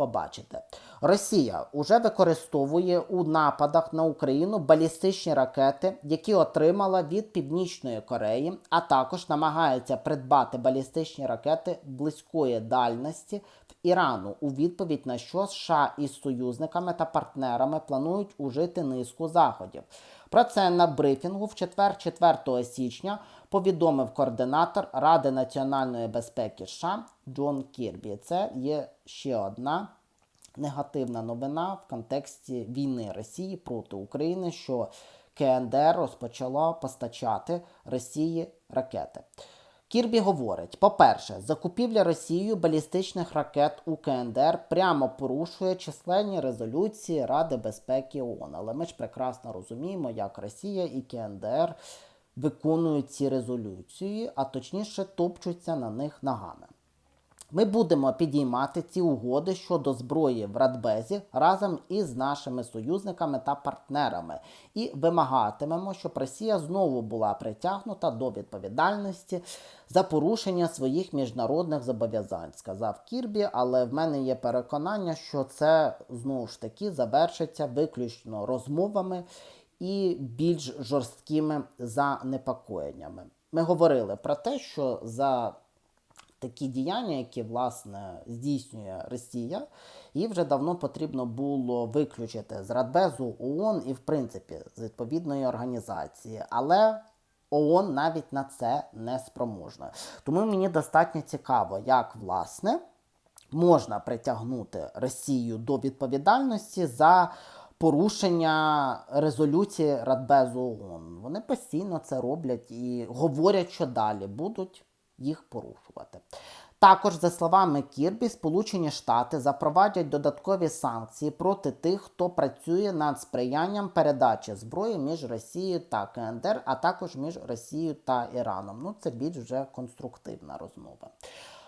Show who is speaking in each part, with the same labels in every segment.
Speaker 1: побачити. Росія вже використовує у нападах на Україну балістичні ракети, які отримала від Північної Кореї, а також намагається придбати балістичні ракети близької дальності в Ірану, у відповідь на що США із союзниками та партнерами планують ужити низку заходів. Про це на брифінгу в четвер, 4 січня, повідомив координатор Ради національної безпеки США Джон Кірбі. Це є ще одна негативна новина в контексті війни Росії проти України, що КНДР розпочала постачати Росії ракети. Кірбі говорить: по-перше, закупівля Росією балістичних ракет у КНДР прямо порушує численні резолюції Ради безпеки ООН. Але ми ж прекрасно розуміємо, як Росія і КНДР виконують ці резолюції, а точніше топчуться на них ногами. Ми будемо підіймати ці угоди щодо зброї в Радбезі разом із нашими союзниками та партнерами і вимагатимемо, щоб Росія знову була притягнута до відповідальності за порушення своїх міжнародних зобов'язань, сказав Кірбі. Але в мене є переконання, що це знову ж таки завершиться виключно розмовами і більш жорсткими занепокоєннями. Ми говорили про те, що за такі діяння, які власне здійснює Росія, її вже давно потрібно було виключити з Радбезу ООН і, в принципі, з відповідної організації. Але ООН навіть на це не спроможна. Тому мені достатньо цікаво, як власне можна притягнути Росію до відповідальності за. Порушення резолюції Радбезу ООН. Вони постійно це роблять і говорять, що далі будуть їх порушувати. Також, за словами Кірбі, Сполучені Штати запровадять додаткові санкції проти тих, хто працює над сприянням передачі зброї між Росією та КНДР, а також між Росією та Іраном. Ну, це більш вже конструктивна розмова.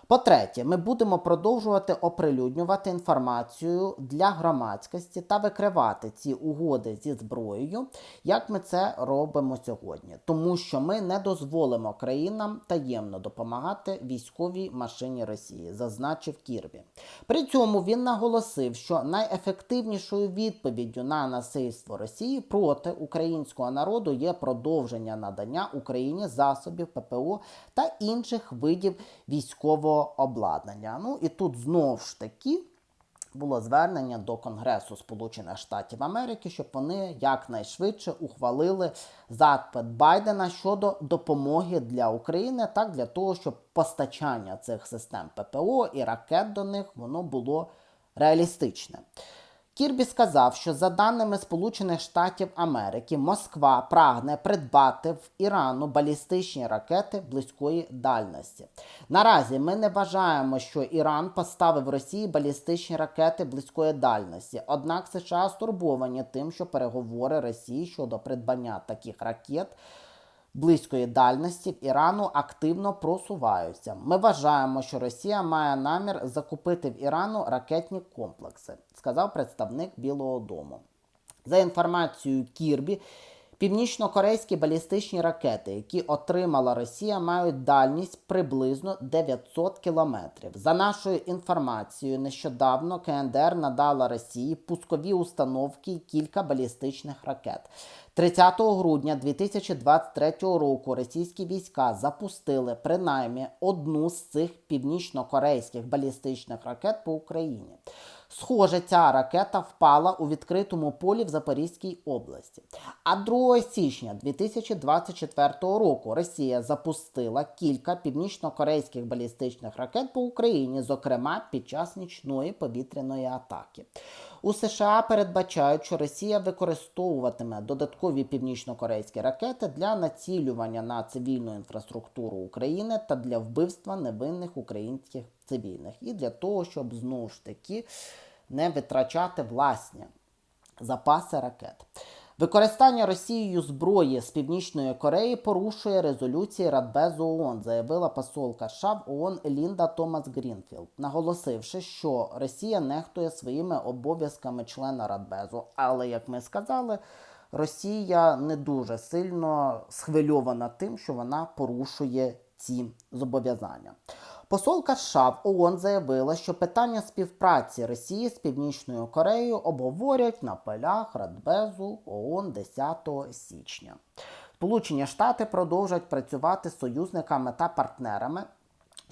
Speaker 1: По-третє, ми будемо продовжувати оприлюднювати інформацію для громадськості та викривати ці угоди зі зброєю, як ми це робимо сьогодні, тому що ми не дозволимо країнам таємно допомагати військовій машині Росії, зазначив Кірбі. При цьому він наголосив, що найефективнішою відповіддю на насильство Росії проти українського народу є продовження надання Україні засобів ППО та інших видів військового обладнання. Ну і тут знову ж таки було звернення до Конгресу Сполучених Штатів Америки, щоб вони якнайшвидше ухвалили запит Байдена щодо допомоги для України, так для того, щоб постачання цих систем ППО і ракет до них воно було реалістичне. Кірбі сказав, що за даними Сполучених Штатів Америки, Москва прагне придбати в Ірану балістичні ракети близької дальності. Наразі ми не вважаємо, що Іран поставив Росії балістичні ракети близької дальності. Однак США стурбовані тим, що переговори Росії щодо придбання таких ракет близької дальності Ірану активно просуваються. Ми вважаємо, що Росія має намір закупити в Ірану ракетні комплекси, сказав представник Білого Дому. За інформацією Кірбі. Північно-корейські балістичні ракети, які отримала Росія, мають дальність приблизно 900 кілометрів. За нашою інформацією, нещодавно КНДР надала Росії пускові установки і кілька балістичних ракет. 30 грудня 2023 року російські війська запустили принаймні одну з цих північно-корейських балістичних ракет по Україні. Схоже, ця ракета впала у відкритому полі в Запорізькій області. А 2 січня 2024 року Росія запустила кілька північно-корейських балістичних ракет по Україні, зокрема під час нічної повітряної атаки. У США передбачають, що Росія використовуватиме додаткові північно-корейські ракети для націлювання на цивільну інфраструктуру України та для вбивства невинних українських цивільних, і для того, щоб знову ж таки не витрачати власні запаси ракет. Використання Росією зброї з Північної Кореї порушує резолюції Радбезу ООН, заявила посолка США в ООН Лінда Томас Грінфілд, наголосивши, що Росія нехтує своїми обов'язками члена Радбезу. Але, як ми сказали, Росія не дуже сильно схвильована тим, що вона порушує ці зобов'язання. Посолка США в ООН заявила, що питання співпраці Росії з Північною Кореєю обговорять на полях Радбезу ООН 10 січня. Сполучені Штати продовжать працювати з союзниками та партнерами,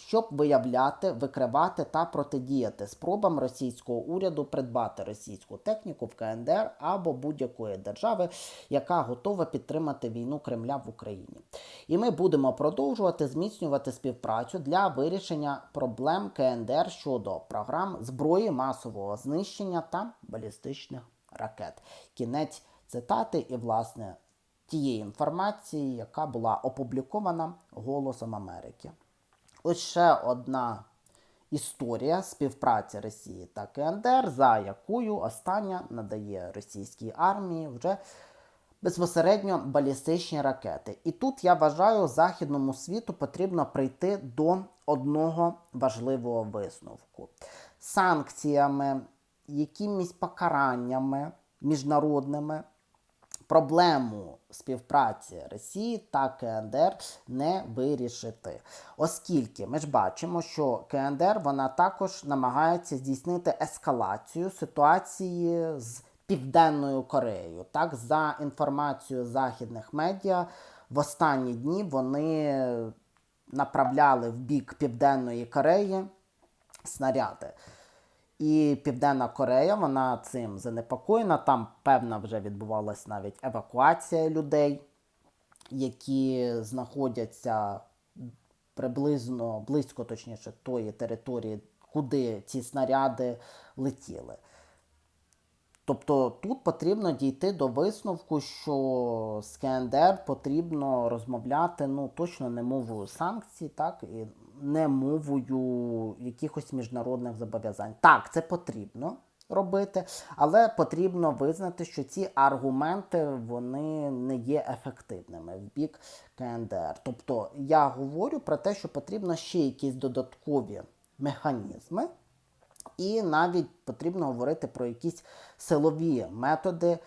Speaker 1: щоб виявляти, викривати та протидіяти спробам російського уряду придбати російську техніку в КНДР або будь-якої держави, яка готова підтримати війну Кремля в Україні. І ми будемо продовжувати зміцнювати співпрацю для вирішення проблем КНДР щодо програм зброї масового знищення та балістичних ракет. Кінець цитати і власне тієї інформації, яка була опублікована Голосом Америки. Ось ще одна історія співпраці Росії та КНДР, за якою остання надає російській армії вже безпосередньо балістичні ракети. І тут я вважаю, західному світу потрібно прийти до одного важливого висновку: санкціями, якимись покараннями міжнародними проблему співпраці Росії та КНДР не вирішити. Оскільки ми ж бачимо, що КНДР вона також намагається здійснити ескалацію ситуації з Південною Кореєю. Так, за інформацією західних медіа, в останні дні вони направляли в бік Південної Кореї снаряди. І Південна Корея, вона цим занепокоєна. Там, певна, вже відбувалась навіть евакуація людей, які знаходяться приблизно близько, точніше, тої території, куди ці снаряди летіли. Тобто тут потрібно дійти до висновку, що з КНДР потрібно розмовляти ну, точно не мовою санкцій, так, і не мовою якихось міжнародних зобов'язань. Так, це потрібно робити, але потрібно визнати, що ці аргументи вони не є ефективними в бік КНДР. Тобто я говорю про те, що потрібно ще якісь додаткові механізми. І навіть потрібно говорити про якісь силові методи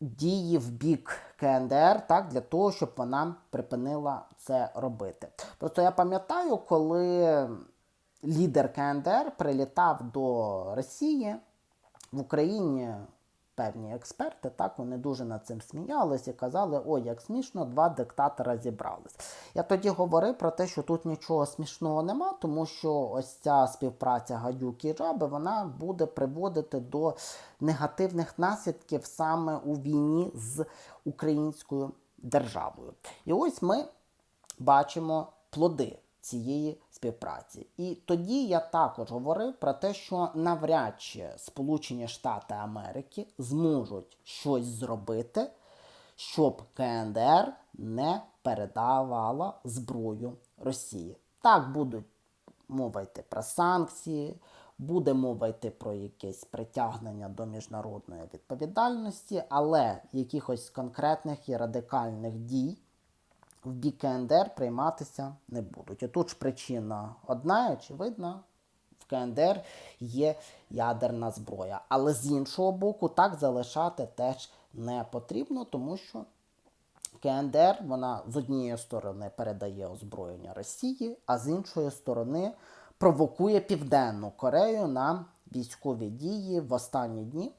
Speaker 1: дії в бік КНДР, так, для того, щоб вона припинила це робити. Просто я пам'ятаю, коли лідер КНДР прилітав до Росії в Україні. Певні експерти, так вони дуже над цим сміялися і казали, ой, як смішно, два диктатора зібрались. Я тоді говорив про те, що тут нічого смішного нема, тому що ось ця співпраця гадюки і жаби вона буде приводити до негативних наслідків саме у війні з українською державою. І ось ми бачимо плоди цієї співпраці. І тоді я також говорив про те, що навряд чи Сполучені Штати Америки зможуть щось зробити, щоб КНДР не передавала зброю Росії. Так будуть мова йти про санкції, буде мова йти про якесь притягнення до міжнародної відповідальності, але якихось конкретних і радикальних дій в бік КНДР прийматися не будуть. І тут ж причина одна, очевидна, в КНДР є ядерна зброя. Але з іншого боку, так залишати теж не потрібно, тому що КНДР вона з однієї сторони передає озброєння Росії, а з іншої сторони провокує Південну Корею на військові дії в останні дні.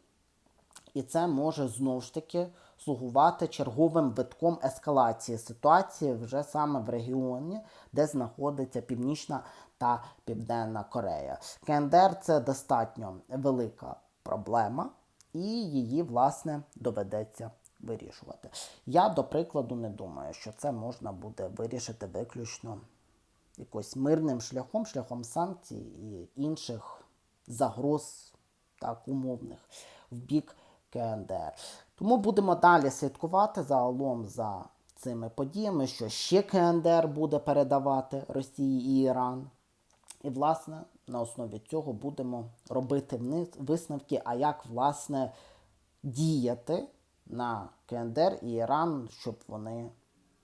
Speaker 1: І це може знову ж таки слугувати черговим витком ескалації ситуації вже саме в регіоні, де знаходиться Північна та Південна Корея. КНДР це достатньо велика проблема, і її, власне, доведеться вирішувати. Я, до прикладу, не думаю, що це можна буде вирішити виключно якось мирним шляхом, шляхом санкцій і інших загроз так, умовних в бік КНДР. Тому будемо далі слідкувати загалом за цими подіями, що ще КНДР буде передавати Росії і Іран. І, власне, на основі цього будемо робити висновки, а як, власне, діяти на КНДР і Іран, щоб вони